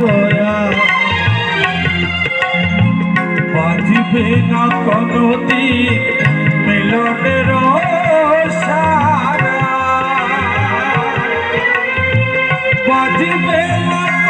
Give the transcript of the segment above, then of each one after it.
দয়া বাঁচবে না কোনদিন মিলনের সারা। বাঁচবে না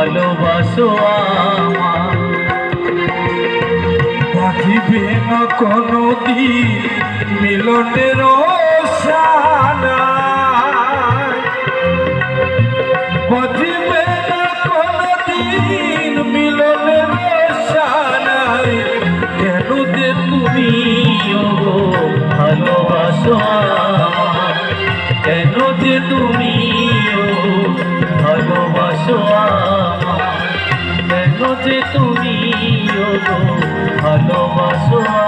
ভালোবাসো আমার। রাখিবে না কোনো দিন মিলনের সানা বাজিবে না কোনো দিন মিলনের সানায় কেন তুমি ভালোবাসো কেন যে তুমি So.